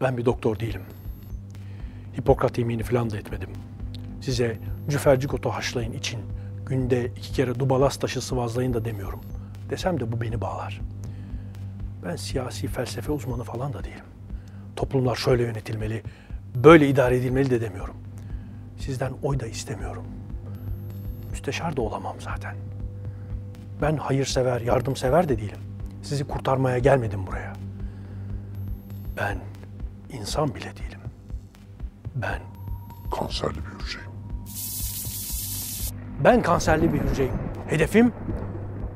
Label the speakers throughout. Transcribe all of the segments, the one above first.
Speaker 1: Ben bir doktor değilim. Hipokrat yemini falan da etmedim. Size cüfercik otu haşlayın için, günde iki kere dubalas taşı sıvazlayın da demiyorum. Desem de bu beni bağlar. Ben siyasi felsefe uzmanı falan da değilim. Toplumlar şöyle yönetilmeli, böyle idare edilmeli de demiyorum. Sizden oy da istemiyorum. Müsteşar da olamam zaten. Ben hayırsever, yardımsever de değilim. Sizi kurtarmaya gelmedim buraya. Ben insan bile değilim. Ben
Speaker 2: Kanserli bir hücreyim.
Speaker 1: Ben kanserli bir hücreyim. Hedefim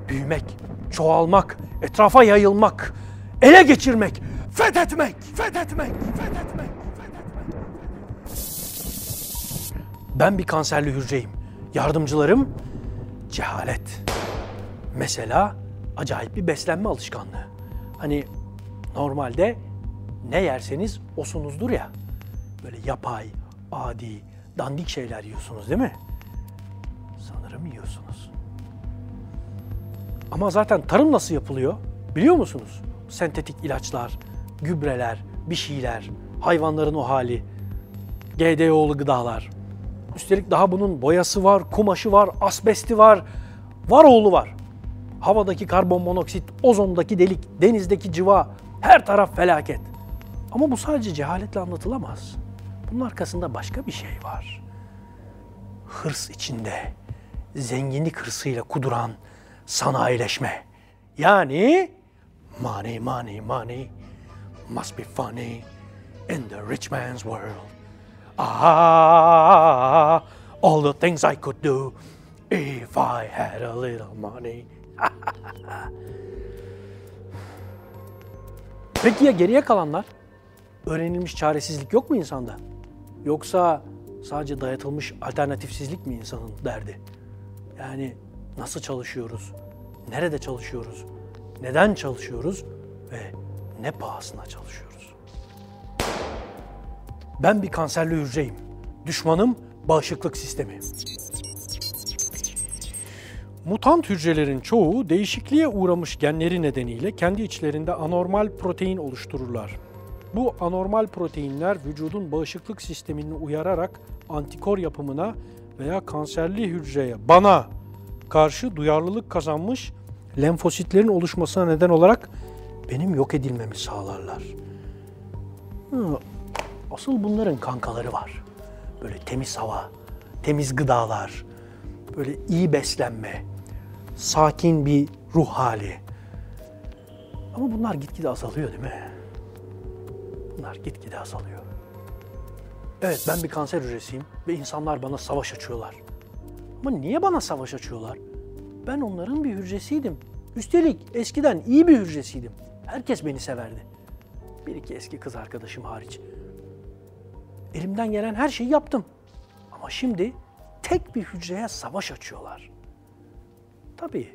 Speaker 1: büyümek, çoğalmak, etrafa yayılmak, ele geçirmek, fethetmek, fethetmek, fethetmek. Ben bir kanserli hücreyim. Yardımcılarım cehalet. Mesela acayip bir beslenme alışkanlığı. Hani normalde ne yerseniz osunuzdur ya. Böyle yapay, adi, dandik şeyler yiyorsunuz değil mi? Sanırım yiyorsunuz. Ama zaten tarım nasıl yapılıyor? Biliyor musunuz? Sentetik ilaçlar, gübreler, bir şeyler, hayvanların o hali, GDO'lu gıdalar. Üstelik daha bunun boyası var, kumaşı var, asbesti var, var oğlu var. Havadaki karbon monoksit, ozondaki delik, denizdeki civa, her taraf felaket. Ama bu sadece cehaletle anlatılamaz. Bunun arkasında başka bir şey var. Hırs içinde, zenginlik hırsıyla kuduran sanayileşme. Yani money, money, money must be funny in the rich man's world. Ah, all the things I could do if I had a little money. Peki ya geriye kalanlar? Öğrenilmiş çaresizlik yok mu insanda? Yoksa sadece dayatılmış alternatifsizlik mi insanın derdi? Yani nasıl çalışıyoruz? Nerede çalışıyoruz? Neden çalışıyoruz? Ve ne pahasına çalışıyoruz? Ben bir kanserli hücreyim. Düşmanım bağışıklık sistemi. Mutant hücrelerin çoğu değişikliğe uğramış genleri nedeniyle kendi içlerinde anormal protein oluştururlar. Bu anormal proteinler vücudun bağışıklık sistemini uyararak antikor yapımına veya kanserli hücreye, bana karşı duyarlılık kazanmış lenfositlerin oluşmasına neden olarak benim yok edilmemi sağlarlar. Asıl bunların kankaları var. Böyle temiz hava, temiz gıdalar, böyle iyi beslenme, sakin bir ruh hali. Ama bunlar gitgide azalıyor değil mi? Bunlar gitgide azalıyor. Evet ben bir kanser hücresiyim ve insanlar bana savaş açıyorlar. Ama niye bana savaş açıyorlar? Ben onların bir hücresiydim. Üstelik eskiden iyi bir hücresiydim. Herkes beni severdi. Bir iki eski kız arkadaşım hariç. Elimden gelen her şeyi yaptım. Ama şimdi tek bir hücreye savaş açıyorlar. Tabii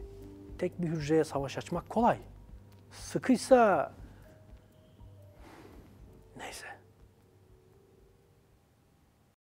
Speaker 1: tek bir hücreye savaş açmak kolay. Sıkıysa